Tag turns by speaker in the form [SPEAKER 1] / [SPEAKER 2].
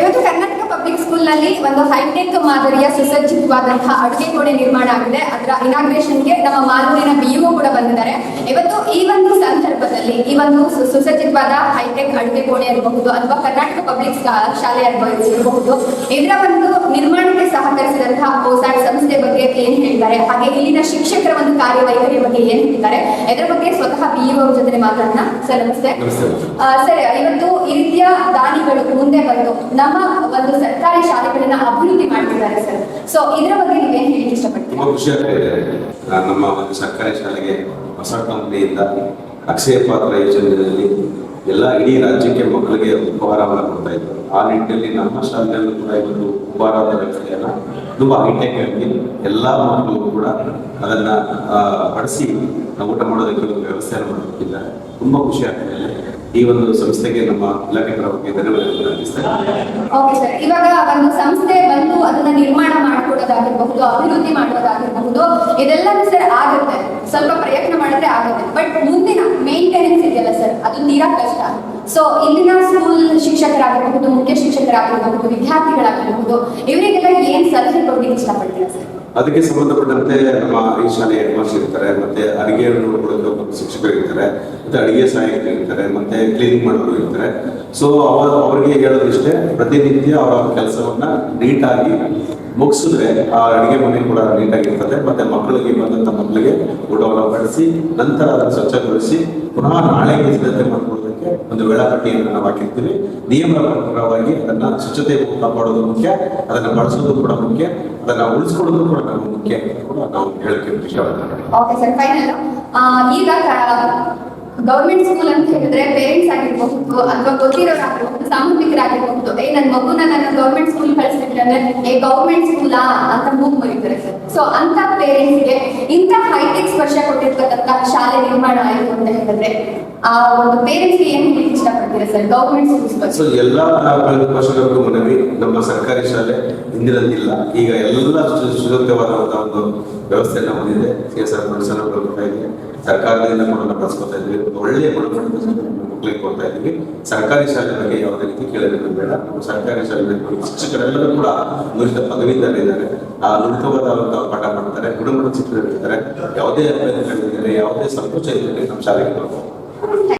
[SPEAKER 1] ಇವತ್ತು ಕರ್ನಾಟಕ ಪಬ್ಲಿಕ್ ಸ್ಕೂಲ್ನಲ್ಲಿ ಒಂದು ಹೈಟೆಕ್ ಮಾದರಿಯ ಸುಸಜ್ಜಿತವಾದಂತಹ ಅಡುಗೆ ಕೋಣೆ ನಿರ್ಮಾಣ ಆಗಿದೆ. ಅದರ ಇನಾಗ್ರೇಷನ್ಗೆ ನಮ್ಮ ಮಾಲೂರಿನ ಬಿಇಒ ಕೂಡ ಬಂದಿದ್ದಾರೆ. ಇವತ್ತು ಈ ಒಂದು ಸಂದರ್ಭದಲ್ಲಿ ಈ ಒಂದು ಸುಸಜ್ಜಿತವಾದ ಹೈಟೆಕ್ ಅಡುಗೆ ಕೋಣೆ ಇರಬಹುದು ಅಥವಾ ಕರ್ನಾಟಕ ಪಬ್ಲಿಕ್ ಶಾಲೆ ಇರಬಹುದು. ಇದರ ಒಂದು ನಿರ್ಮಾಣಕ್ಕೆ ಸಹಕರಿಸಿದಂತಹ ಕೋಸಾಟ್ ಸಂಸ್ಥೆ ಬಗ್ಗೆ ಏನ್ ಹೇಳ್ತಾರೆ ಹಾಗೆ ಇಲ್ಲಿನ ಶಿಕ್ಷಕರ ಒಂದು ಕಾರ್ಯವೈಖರಿ ಬಗ್ಗೆ ಏನ್ ಹೇಳ್ತಾರೆ ಇದರ ಬಗ್ಗೆ ಸ್ವತಃ ಬಿಇಒ ಜೊತೆ ಮಾತಾಡೋಣ ಸರ್ ನಮಸ್ತೆ. ಸರ್ ಇವತ್ತು ಈ ರೀತಿಯ ದಾನಿಗಳು ಮುಂದೆ ಬಂದು ನಮ್ಮ ಒಂದು ಸರ್ಕಾರಿ ಶಾಲೆಗಳನ್ನ ಅಭಿವೃದ್ಧಿ ಮಾಡ್ತಿದ್ದಾರೆ ಸರ್. ಸೊ ಇದರ ಬಗ್ಗೆ ನೀವೇನ್ ಹೇಳಿ
[SPEAKER 2] ಇಷ್ಟಪಡ್ತೀವಿ ನಮ್ಮ ಒಂದು ಸರ್ಕಾರಿ ಶಾಲೆಗೆ ಹೊಸ ಕಂಪನಿಯಿಂದ ಅಕ್ಷಯ ಪಾತ್ರ ಯೋಜನೆಯಲ್ಲಿ ಎಲ್ಲ ಇಡೀ ರಾಜ್ಯಕ್ಕೆ ಮಕ್ಕಳಿಗೆ ಉಪಹಾರವನ್ನು ಕೊಡ್ತಾ ಇದ್ದರು ಆ ನಿಟ್ಟಿನಲ್ಲಿ ನಮ್ಮ ಶಾಲೆಯಲ್ಲೂ ಕೂಡ ಇವತ್ತು ಉಪಹಾರದ ವ್ಯವಸ್ಥೆಯನ್ನ ತುಂಬ ಹೈಟೆಕ್ ಆಗಿ ಎಲ್ಲ ಮಕ್ಕಳು ಕೂಡ ಅದನ್ನ ಬಡಿಸಿ ಊಟ ಮಾಡೋದಕ್ಕೆ ಒಂದು ವ್ಯವಸ್ಥೆಯನ್ನು ಮಾಡಿಕೊಟ್ಟಿದ್ದಾರೆ ತುಂಬಾ ಖುಷಿ ಆಗ್ತಾ ಇದೆ. ಈ ಒಂದು ಸಂಸ್ಥೆಗೆ ನಮ್ಮ ಇಲಾಖೆ ಪರವಾಗಿ ಧನ್ಯವಾದಗಳನ್ನು ಅರ್ಪಿಸ್ತಾ
[SPEAKER 1] ಓಕೆ ಸರ್ ಇವಾಗ ಒಂದು ಸಂಸ್ಥೆ ಬಂದು ಅದನ್ನ ನಿರ್ಮಾಣ ಮಾಡ್ಕೊಡೋದಾಗಿರ್ಬಹುದು, ಅಭಿವೃದ್ಧಿ ಮಾಡೋದಾಗಿರ್ಬಹುದು ಇದೆಲ್ಲ ಸರ್ ಆಗುತ್ತೆ. ಸ್ವಲ್ಪ ಪ್ರಯತ್ನ ಮಾಡಿದ್ರೆ ಆಗೋದು. ಬಟ್ ಮುಂದಿನ ಮೇಂಟೆನೆನ್ಸ್ ಇದೆಯಲ್ಲ ಸರ್ ಅದು ತೀರಾ ಕಷ್ಟ. ಸೊ ಇಲ್ಲಿನ ಸ್ಕೂಲ್ ಶಿಕ್ಷಕರಾಗಿರಬಹುದು, ಮುಖ್ಯ ಶಿಕ್ಷಕರಾಗಿರಬಹುದು, ವಿದ್ಯಾರ್ಥಿಗಳಾಗಿರಬಹುದು, ಇವರಿಗೆಲ್ಲ ಏನ್ ಸಲಹೆ ಕೊಡ್ಲಿಕ್ಕೆ ಇಷ್ಟಪಡ್ತೀರಾ ಸರ್
[SPEAKER 2] ಅದಕ್ಕೆ ಸಂಬಂಧಪಟ್ಟಂತೆ ನಮ್ಮ ಈ ಶಾಲೆಯ ಹೆಡ್ ಇರ್ತಾರೆ, ಮತ್ತೆ ಅಡಿಗೆ ನೋಡ್ಕೊಳ್ಳೋದು ಶಿಕ್ಷಕರು ಇರ್ತಾರೆ, ಮತ್ತೆ ಅಡಿಗೆ ಸಹಾಯಕರು ಇರ್ತಾರೆ, ಮತ್ತೆ ಕ್ಲೀನಿಂಗ್ ಮಾಡೋರು ಇರ್ತಾರೆ. ಸೊ ಅವ, ಅವರಿಗೆ ಹೇಳೋದಿಷ್ಟೇ, ಪ್ರತಿನಿತ್ಯ ಅವರ ಕೆಲಸವನ್ನ ನೀಟಾಗಿ ಮುಗಿಸಿದ್ರೆ ಆ ಅಡಿಗೆ ಮನೆ ಕೂಡ ನೀಟಾಗಿ ಇರ್ತದೆ ಮತ್ತೆ ಮಕ್ಕಳಿಗೆ ಬಂದಂತ ಮಕ್ಕಳಿಗೆ ಊಟವನ್ನು ಬಡಿಸಿ, ನಂತರ ಅದನ್ನು ಸ್ವಚ್ಛಗೊಳಿಸಿ, ಪುನಃ ನಾಳೆಗೆ ಸಿದ್ಧತೆ ಮಾಡ್ಕೊಳ್ಳೋದಕ್ಕೆ ಒಂದು ವೇಳಾಪಟ್ಟಿಯನ್ನು ನಾವು ಹಾಕಿರ್ತೀವಿ. ನಿಯಮದ ಪ್ರಕಾರವಾಗಿ ಅದನ್ನ ಸ್ವಚ್ಛತೆ ಕಾಪಾಡೋದು ಮುಖ್ಯ, ಅದನ್ನ ಬಳಸೋದು ಕೂಡ ಮುಖ್ಯ, ಅದನ್ನ ಉಳಿಸ್ಕೊಳ್ಳೋದು ಕೂಡ ನಮ್ಗೆ ಮುಖ್ಯ ಕೂಡ ನಾವು ಹೇಳಕ್ಕೆ
[SPEAKER 1] ಈಗ ಗೌರ್ಮೆಂಟ್ ಸ್ಕೂಲ್ ಅಂತ ಹೇಳಿದ್ರೆ ಪೇರೆಂಟ್ಸ್ ಆಗಿರ್ಬಹುದು ಅಥವಾ ಗೊತ್ತಿರೋರಾಗಿರ್ಬಹುದು, ಸಾಮೂಹಿಕರಾಗಿರ್ಬಹುದು, ಏ ನನ್ನ ಮಗುನ ನಾನು ಗೌರ್ಮೆಂಟ್ ಸ್ಕೂಲ್ ಕಳಿಸ್ತಿದ್ರೆ ಅಂದ್ರೆ, ಏ ಗೌರ್ಮೆಂಟ್ ಸ್ಕೂಲಾ ಅಂತ ಮೂಗ್ ಮರಿತಾರೆ ಸರ್ ಸೊ ಅಂತ ಪೇರೆಂಟ್ಸ್ಗೆ ಇಂಥ ಹೈಟೆಕ್ ಸ್ಪರ್ಶ ಕೊಟ್ಟಿರ್ತಕ್ಕಂಥ ಶಾಲೆ ನಿರ್ಮಾಣ ಆಯಿತು ಅಂತ ಹೇಳಿದ್ರೆ ಆ, ಒಂದು ಪೇರೆಂಟ್ಸ್ಗೆ ಏನ್ ಹೇಳಿ ಇಷ್ಟಪಡ್ತೀರಾ ಸರ್? ಗೌರ್ಮೆಂಟ್ ಸ್ಕೂಲ್ಸ್
[SPEAKER 2] ಸೊ
[SPEAKER 1] ಬಗ್ಗೆ
[SPEAKER 2] ಎಲ್ಲಾ ವರ್ಷಗಳಿಗೂ ಮನವಿ. ನಮ್ಮ ಸರ್ಕಾರಿ ಶಾಲೆ ಹಿಂದಿನಂತಿಲ್ಲ ಈಗ ಎಲ್ಲ ಸು- ಸುಸಜ್ಜಿತವಾದಂತಹ ಒಂದು ವ್ಯವಸ್ಥೆಯನ್ನು ಹೊಂದಿದೆ. ಸಿ ಎಸ್ ಆರ್ ಫಂಡ್ಸ್ ಕೊಡ್ತಾ ಇದೆ ಸರ್ಕಾರದಿಂದ ಕೂಡ ಬಳಸ್ಕೊತಾ ಇದ್ವಿ. ಒಳ್ಳೆಯ ಗುಣಮಟ್ಟದ ಮಕ್ಕಳಿಗೆ ಕೊಡ್ತಾ ಇದ್ವಿ. ಸರ್ಕಾರಿ ಶಾಲೆ ಬಗ್ಗೆ ಯಾವುದೇ ರೀತಿ ಕೇಳಬೇಕು ಬೇಡ. ಸರ್ಕಾರಿ ಶಾಲೆ ಶಿಕ್ಷಕರೆಲ್ಲರೂ ಕೂಡ ನುರಿತ ಪದವೀಧರಿದ್ದಾರೆ ಆ ನುರಿತವಾದಂತಹ ಪಾಠ ಮಾಡ್ತಾರೆ. ಗುಣಮಟ್ಟ ಚಿತ್ರ ಇರ್ತಾರೆ ಯಾವುದೇ ಅಭ್ಯರ್ಥಿಗಳಿದ್ದಾರೆ, ಯಾವುದೇ ಸಂಕೋಚ ಇದ್ದರೆ ನಮ್ಮ ಶಾಲೆಗೆ ಬರ್ಬೋದು.